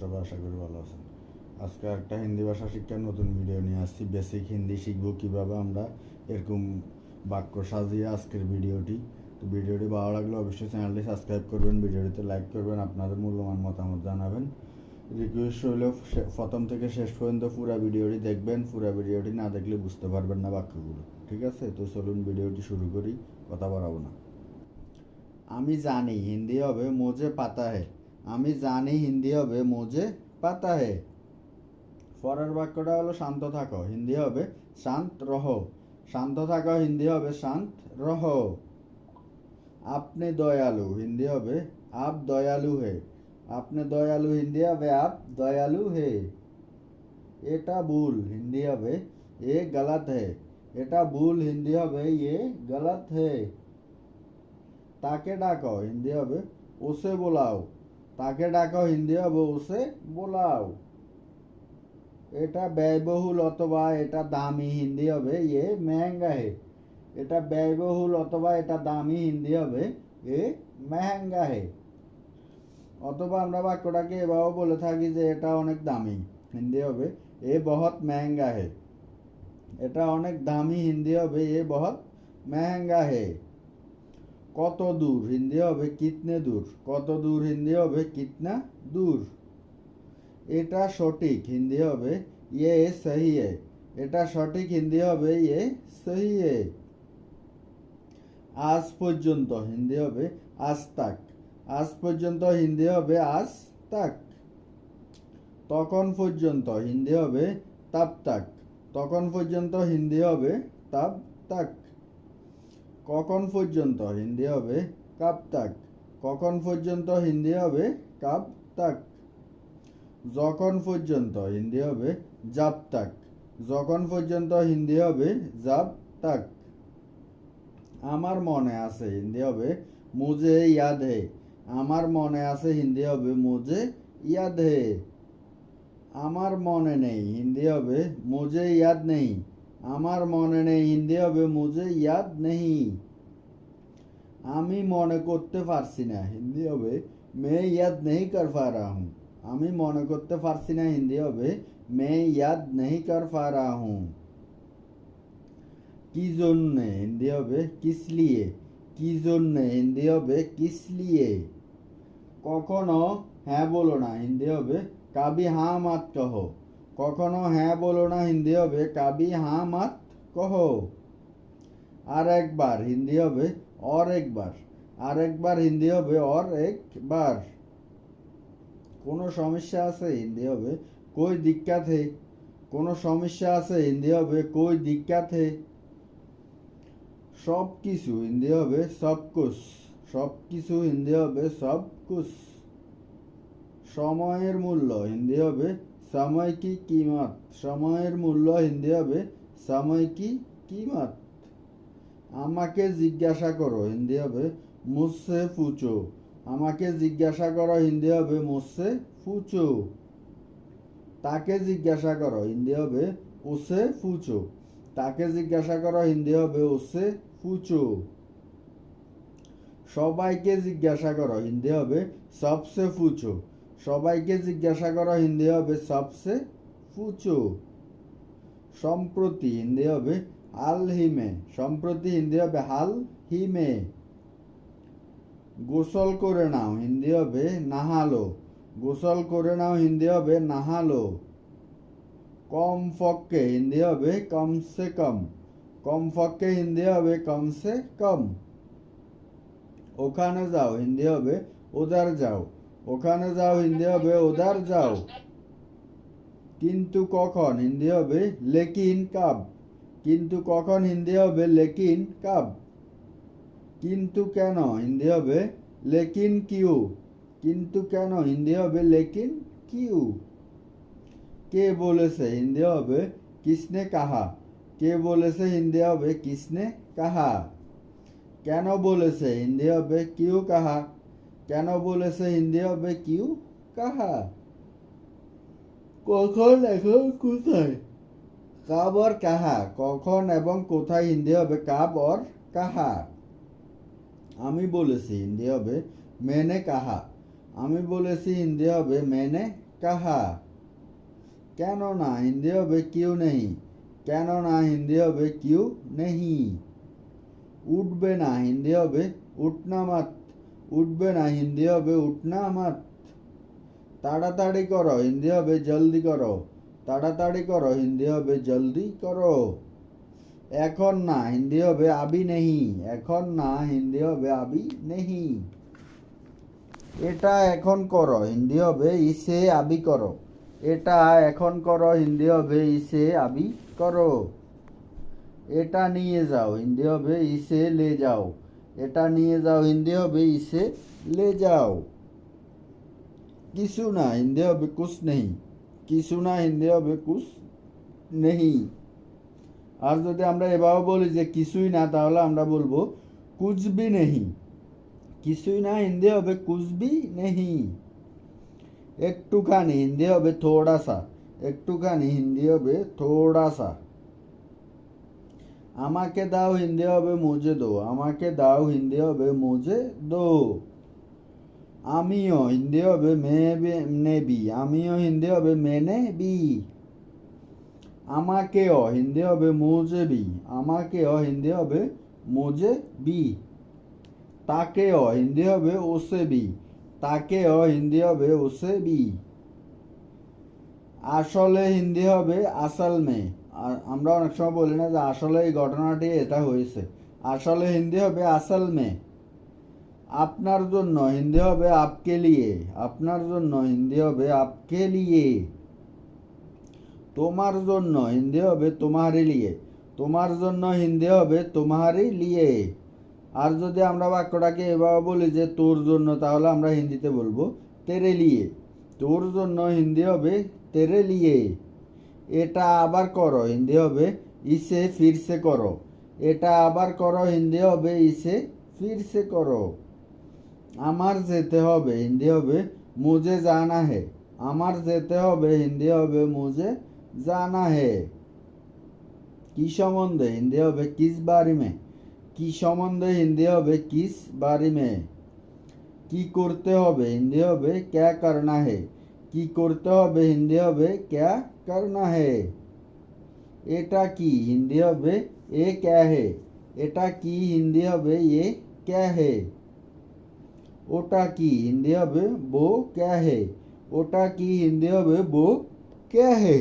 সবাই আশা করি ভালো আছেন। আজকে একটা হিন্দি ভাষা শিক্ষার নতুন ভিডিও নিয়ে আসছি। বেসিক হিন্দি শিখব কীভাবে আমরা, এরকম বাক্য সাজিয়ে আজকের ভিডিওটি তো ভিডিওটি ভালো লাগলে অবশ্যই চ্যানেলটি সাবস্ক্রাইব করবেন ভিডিওটিতে লাইক করবেন, আপনাদের মূল্যবান মতামত জানাবেন। রিকোয়েস্ট হইল প্রথম থেকে শেষ পর্যন্ত পুরো ভিডিওটি দেখবেন, পুরো ভিডিওটি না দেখলে বুঝতে পারবেন না বাক্যগুলো। ঠিক আছে? তো চলুন ভিডিওটি শুরু করি, কথা বাড়াবো না। আমি জানি হিন্দি হবে মোজে পাতা হে আমি জানি হিন্দি হবে মোজে পাতা হে পরের বাক্যটা হলো শান্ত থাকো, হিন্দি হবে শান্ত রহ। শান্ত থাকো, হিন্দি হবে শান্ত রহ। আপনি দয়ালু, হিন্দি হবে আপ দয়ালু হে। আপনি দয়ালু, হিন্দি হবে আপ দয়ালু হে। এটা ভুল, হিন্দি হবে এ গলত হে। এটা ভুল, হিন্দি হবে এ গলত হে। তাকে ডাকো, হিন্দি হবে ওসে বোলাও। তাকে ডাকো, হিন্দি হবে ওসে বোলাও। এটা ব্যয়বহুল অথবা এটা দামি হিন্দি হবে ইয়ে মেহেঙ্গা হে। এটা ব্যয়বহুল অথবা এটা দামি হিন্দি হবে, এ মেহেঙ্গা হে। অথবা আমরা বাক্যটাকে এভাবে বলে থাকি যে এটা অনেক দামি হিন্দি হবে, এ বহুত মেহেঙ্গা হে। এটা অনেক দামি হিন্দি হবে, এ বহুত মেহেঙ্গা হে। কত দূর? হিন্দি হবে কিতনে দূর? কত দূর হিন্দি হবে কিতনা দূর? এটা সঠিক। হিন্দি হবে ইয়ে সহি এটা সঠিক। হিন্দি হবে ইয়ে সহি আজ পর্যন্ত হিন্দি হবে আজ তাক। আজ পর্যন্ত হিন্দি হবে আজ তাক। তখন পর্যন্ত হিন্দি হবে তাপ তাক। তখন পর্যন্ত হিন্দি হবে তাপ তাক। কখন পর্যন্ত? হিন্দি হবে কাপ তাক। কখন পর্যন্ত? হিন্দি হবে কাপ তাক। যখন পর্যন্ত? হিন্দি হবে জাপ তাক। যখন পর্যন্ত? হিন্দি হবে জাপ তাক। আমার মনে আছে হিন্দি হবে মুজে ইয়াদ হে আমার মনে আছে হিন্দি হবে মুজে ইয়াদ হে আমার মনে নেই হিন্দি হবে মুজে ইয়াদ নেই। আমার মনে নেই হিন্দি হবে মুজে ইয়াদ নেই আমি মনে করতে পারছি না হিন্দি হবে মে ইয়াদ নেই কর পা রাহা হুঁ আমি মনে করতে পারছি না হিন্দি হবে মে ইয়াদ নেই কর পা রাহা হুঁ কি জন্যে হিন্দি হবে কিস লিয়ে কি জন্যে হিন্দি হবে কিস লিয়ে কখনো হ্যাঁ বলো না হিন্দি হবে কাবি হাঁ মাত কহো কখনো হ্যাঁ বলো না হিন্দি হবে, কাবি হ্যাঁ মাত কহ। আর একবার হিন্দি হবে, অর একবার। আর একবার হিন্দি হবে, অর একবার। কোনো সমস্যা আছে? হিন্দি হবে, কই দিক্কাত? হে কোনো সমস্যা আছে? হিন্দি হবে, কই দিক্কাত? হে সব কিছু হিন্দি হবে সব সব কিছু হিন্দি হবে সব সময়ের মূল্য হিন্দি হবে সময় কি কিমত সময়ের মূল্য হিন্দি হবে সময় কি কিমত আমাকে জিজ্ঞাসা করো, হিন্দি হবে মুসে ফুচো। আমাকে জিজ্ঞাসা করো, হিন্দি হবে মুসে ফুচো। তাকে জিজ্ঞাসা করো, হিন্দি হবে ওসে ফুচো। তাকে জিজ্ঞাসা করো, হিন্দি হবে ওসে ফুচো। সবাইকে জিজ্ঞাসা করো, হিন্দি হবে সবসে ফুচো। সবাইকে জিজ্ঞাসা করো, হিন্দি হবে সবসে ফুচো সম্প্রতি হিন্দি হবে আল হিমে। সম্প্রতি হিন্দি হবে হাল হিমে। গোসল করে নাও। হিন্দি হবে নাহালো। গোসল করে নাও। হিন্দি হবে নাহালো। কম ফককে হিন্দি হবে কমসে কম। কম ফককে হিন্দি হবে কমসে কম। ওখানে যাও। হিন্দি হবে ওদার যাও। ওখানে যাও হিন্দি হবে ওদার যাও। কিন্তু কখন? হিন্দি হবে লেকিন কাব। কিন্তু কখন হিন্দি হবে লেকিন কাব? কিন্তু কেন? হিন্দি হবে লেকিন কিউ। কিন্তু কেন? হিন্দি হবে লেকিন কিউ। কে বলেছে হিন্দি হবে কিসনে কাহা? কে বলেছে হিন্দি হবে কিসনে কাহা? কেন বলেছে হিন্দি হবে কিউ কাহা? কেন বলেছে হিন্দি হবে কিউ কাহা কখন এখন কোথায় কাব আর কাহা কখন এবং কোথায় হিন্দি হবে কাব আর কাহা আমি বলেছি হিন্দি হবে মেনে কাহা আমি বলেছি হিন্দি হবে মেনে কাহা কেন না হিন্দি হবে কিউ নেই কেন না হিন্দি হবে কিউ নেই উঠবে না হিন্দি হবে উঠনা মাত্র উঠবে না, হিন্দি হবে উঠনা মাত তাড়াতাড়ি করো, হিন্দি হবে, জলদি করো। তাড়াতাড়ি করো, হিন্দি হবে, জলদি করো। এখন না, হিন্দি হবে, আবি নেহি। এখন না, হিন্দি হবে, আবি নেহি। এটা এখন করো, হিন্দি হবে, ইসে, আবি করো। এটা এখন করো, হিন্দি হবে, ইসে, আবি করো। এটা নিয়ে যাও, হিন্দি হবে, ইসে, লে যাও। এটা নিয়ে যাও, হিন্দি হবে, ইসে লে যাও। কিছু না, হিন্দি হবে, কুছ নেই। কিছু না, হিন্দি হবে, কুছ নেই। আর যদি আমরা এভাবে বলি যে কিছুই না, তাহলে আমরা বলব কুচবি নেহি কিছুই না, হিন্দি হবে কুচবি নেহি একটুখানি, হিন্দি হবে থোড়া সা একটুখানি, হিন্দি হবে থোড়া সা আমাকে দাও, হিন্দি হবে মুজে দো। আমাকে দাও, হিন্দি হবে মুজে দো। আমিও হিন্দি হবে মে নেবি। আমিও হিন্দি হবে মেনে বি আমাকেও হিন্দি হবে মুজে বি আমাকেও হিন্দি হবে মুজে বি তাকেও হিন্দি হবে ওসে বি তাকেও হিন্দি হবে ওসে বি আসলে হিন্দি হবে আসল মে আর আমরা অনেক সময় বলি না যে আসলে এই ঘটনাটি এটা হয়েছে। আসলে হিন্দি হবে আসল মে আপনার জন্য হিন্দি হবে আপকে লিয়ে। আপনার জন্য হিন্দি হবে আপকে লিয়ে। তোমার জন্য হিন্দি হবে তোমারই লিয়ে। তোমার জন্য হিন্দি হবে তোমারই লিয়ে। আর যদি আমরা বাক্যটাকে এভাবে বলি যে তোর জন্য, তাহলে আমরা হিন্দিতে বলব, তেরে লিয়ে। তোর জন্য হিন্দি হবে তেরে লিয়ে। এটা আবার করো, হিন্দি হবে ইসে ফিরসে করো। এটা আবার করো, হিন্দি হবে ইসে ফিরসে করো। আমার যেতে হবে, হিন্দি হবে মুজে জানা হে। আমার যেতে হবে, হিন্দি হবে মুজে জানা হে। কি সম্বন্ধে? হিন্দি হবে কিস বাড়ি মে? কি সম্বন্ধে হিন্দি হবে কিস বাড়ি মে? কি করতে হবে? হিন্দি হবে ক্যা করনা হে? কি করতে হবে? হিন্দি হবে ক্যা করনা হে এটা কি হিন্দি হবে এ ক্যা হে এটা কি হিন্দি হবে এ ক্যা হে ওটা কি হিন্দি হবে বো ক্যা হে ওটা কি হিন্দি হবে বো ক্যা হে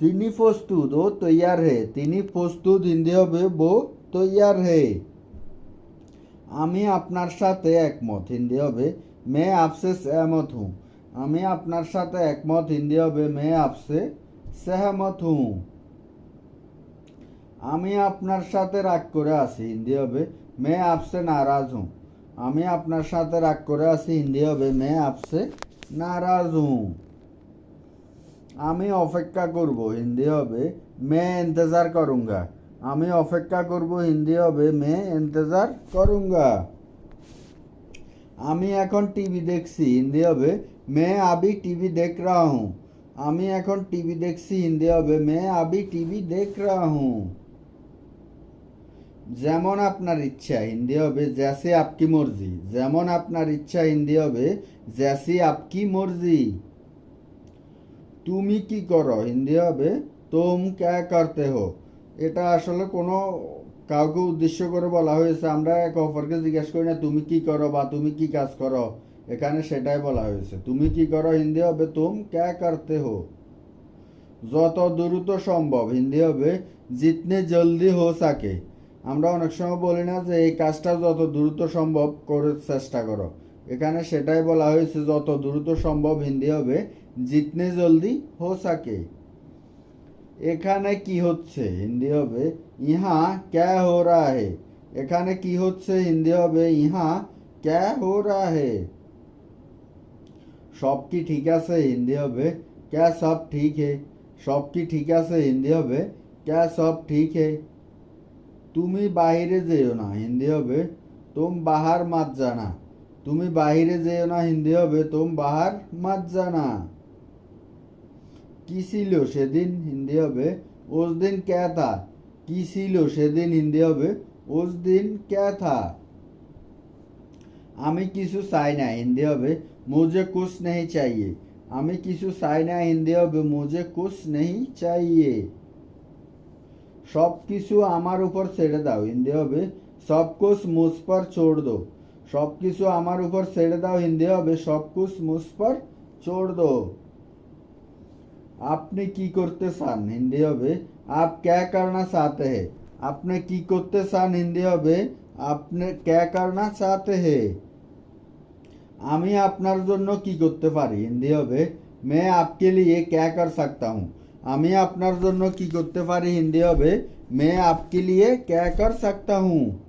তিনি প্রস্তুত ও তৈয়ার হে তিনি প্রস্তুত হিন্দি হবে বো তৈয়ার হে আমি আপনার সাথে একমত হিন্দি হবে মে আপসে সহমত হুঁ আমি আপনার সাথে একমত, হিন্দি হবে মে আপসে, সহমত হুঁ আমি আপনার সাথে রাগ করে আছি, হিন্দি হবে মে আপসে, নারাজ হুঁ আমি আপনার সাথে রাগ করে আছি, হিন্দি হবে মে আপসে, নারাজ হুঁ আমি অপেক্ষা করব, হিন্দি হবে মে ইন্তজার করুঙ্গা। আমি অপেক্ষা করব, হিন্দি হবে মে ইন্তজার করুঙ্গা। আমি এখন টিভি দেখছি, হিন্দি হবে মে আবি টিভি দেখ রা হুঁ আমি এখন টিভি দেখছি হিন্দি হবে মে আবি টিভি দেখ রা হুঁ যেমন আপনার ইচ্ছা হিন্দি হবে জ্যাসে আপকি মর্জি যেমন আপনার ইচ্ছা হিন্দি হবে জ্যাসি আপকি মর্জি তুমি কি করো হিন্দি হবে তোম ক্যা করতে হো এটা আসলে কোনো কাউকে উদ্দেশ্য করে বলা হয়েছে আমরা এক অপরকে জিজ্ঞেস করি না তুমি কি করো বা তুমি কি কাজ করো এখানে সেটাই বলা হয়েছে। তুমি কি করো, হিন্দি হবে তুম, ক্যা করতে হো? যত দ্রুত সম্ভব, হিন্দি হবে জিতনে জলদি হো সাকে। আমরা অনেক সময় বলি না যে, এই কাজটা যত দ্রুত সম্ভব করে চেষ্টা করো। এখানে সেটাই বলা হয়েছে, যত দ্রুত সম্ভব হিন্দি হবে জিতনে জলদি হো সাকে। এখানে কি হচ্ছে? হিন্দি হবে ইহা ক্যা হো রা হে। এখানে কি হচ্ছে? হিন্দি হবে ইহা ক্যা হো রা হে। সব কি ঠিক আছে, হিন্দি হবে? ক্যা সব ঠিক হে? সব কি ঠিক আছে, হিন্দি হবে? ক্যা সব ঠিক হে? তুমি বাহিরে যেও না, হিন্দি হবে। তুম বাহার মাত জানা। তুমি বাহিরে যেও না, হিন্দি হবে। তুম বাহার মাত জানা। কি ছিল সেদিন হিন্দি হবে? উস দিন ক্যা থা? কি ছিল সেদিন হিন্দি হবে? উস দিন ক্যা থা? আমি কিছু চাই না, হিন্দি হবে। মুঝে কুছ নেই চাইয়ে আমি কিছু চাই না হিন্দি হবে মুঝে কুছ নেই চাইয়ে সব কিছু আমার উপর ছেড়ে দাও হিন্দি হবে সব কুছ মুঝ পর ছোড় দো সব কিছু আমার উপর ছেড়ে দাও হিন্দি হবে সব কুছ মুঝ পর ছোড় দো আপনি কি করতে চান হিন্দি হবে আপ ক্যা করনা চাহতে হে আপনি কি করতে চান হিন্দি হবে আপনি ক্যা করনা চাহতে হে आमी आपनार जोन्नो की करते पारी? हिंदी होबे। मैं आपके लिए क्या कर सकता हूँ? आमी आपनार जोन्नो की करते पारी हिंदी होबे। मैं आपके लिए क्या कर सकता हूँ?